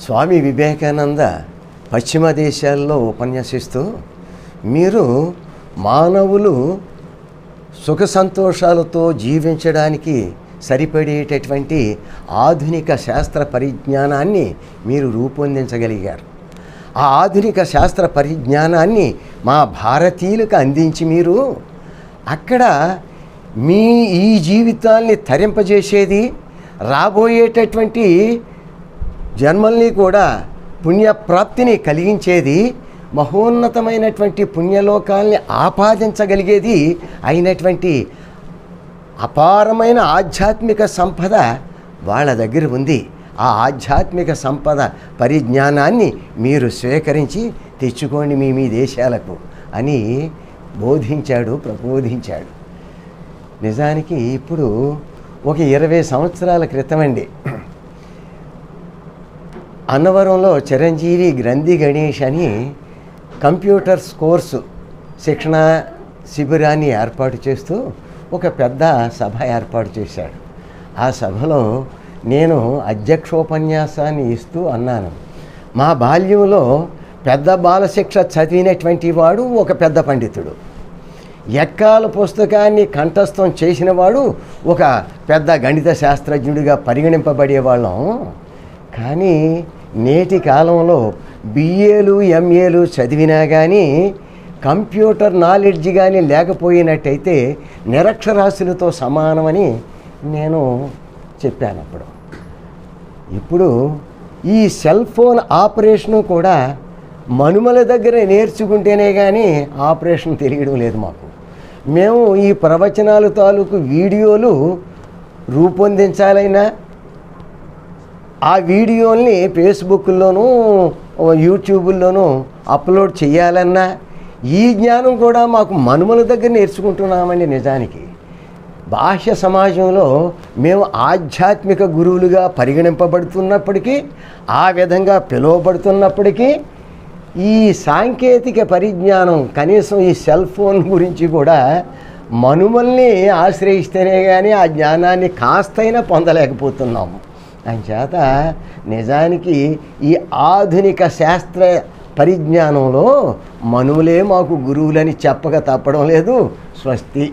స్వామి వివేకానంద పశ్చిమ దేశాల్లో ఉపన్యసిస్తూ మీరు మానవులు సుఖ సంతోషాలతో జీవించడానికి సరిపడేటటువంటి ఆధునిక శాస్త్ర పరిజ్ఞానాన్ని మీరు రూపొందించగలిగారు. ఆ ఆధునిక శాస్త్ర పరిజ్ఞానాన్ని మా భారతీయులకు అందించి మీరు అక్కడ మీ ఈ జీవితాల్ని తరింపజేసేది రాబోయేటటువంటి జన్మల్ని కూడా పుణ్యప్రాప్తిని కలిగించేది మహోన్నతమైనటువంటి పుణ్యలోకాల్ని ఆపాదించగలిగేది అయినటువంటి అపారమైన ఆధ్యాత్మిక సంపద వాళ్ళ దగ్గర ఉంది. ఆ ఆధ్యాత్మిక సంపద పరిజ్ఞానాన్ని మీరు స్వీకరించి తెచ్చుకోండి మీ మీ దేశాలకు అని బోధించాడు ప్రబోధించాడు. నిజానికి ఇప్పుడు ఒక ఇరవై సంవత్సరాల క్రితమండి. అన్నవరంలో చిరంజీవి గ్రంథి గణేష్ అని కంప్యూటర్స్ కోర్సు శిక్షణ శిబిరాన్ని ఏర్పాటు చేస్తూ ఒక పెద్ద సభ ఏర్పాటు చేశాడు. ఆ సభలో నేను అధ్యక్షోపన్యాసాన్ని ఇస్తూ అన్నాను. మా బాల్యంలో పెద్ద బాలశిక్ష చదివినటువంటి వాడు ఒక పెద్ద పండితుడు. ఎక్కాల పుస్తకాన్ని కంఠస్థం చేసినవాడు ఒక పెద్ద గణిత శాస్త్రజ్ఞుడిగా పరిగణింపబడేవాళ్ళం. కానీ నేటి కాలంలో బిఏలు ఎంఏలు చదివినా కానీ కంప్యూటర్ నాలెడ్జ్ కానీ లేకపోయినట్టయితే నిరక్షరాస్యులతో సమానమని నేను చెప్పాను అప్పుడు. ఇప్పుడు ఈ సెల్ ఫోన్ ఆపరేషను కూడా మనుమల దగ్గర నేర్చుకుంటేనే కానీ ఆపరేషన్ తెలియడం లేదు మాకు. మేము ఈ ప్రవచనాలు తాలూకు వీడియోలు రూపొందించాలైనా ఆ వీడియోల్ని ఫేస్బుక్లోనూ యూట్యూబ్లోనూ అప్లోడ్ చేయాలన్నా ఈ జ్ఞానం కూడా మాకు మనుమల దగ్గర నేర్చుకుంటున్నామండి నిజానికి. బాహ్య సమాజంలో మేము ఆధ్యాత్మిక గురువులుగా పరిగణింపబడుతున్నప్పటికీ ఆ విధంగా పిలువబడుతున్నప్పటికీ ఈ సాంకేతిక పరిజ్ఞానం కనీసం ఈ సెల్ ఫోన్ గురించి కూడా మనుమల్ని ఆశ్రయిస్తేనే కానీ ఆ జ్ఞానాన్ని కాస్తైనా పొందలేకపోతున్నాము అంచేత నిజానికి ఈ ఆధునిక శాస్త్ర పరిజ్ఞానంలో మనువులే మాకు గురువులని చెప్పక తప్పడం లేదు. స్వస్తి.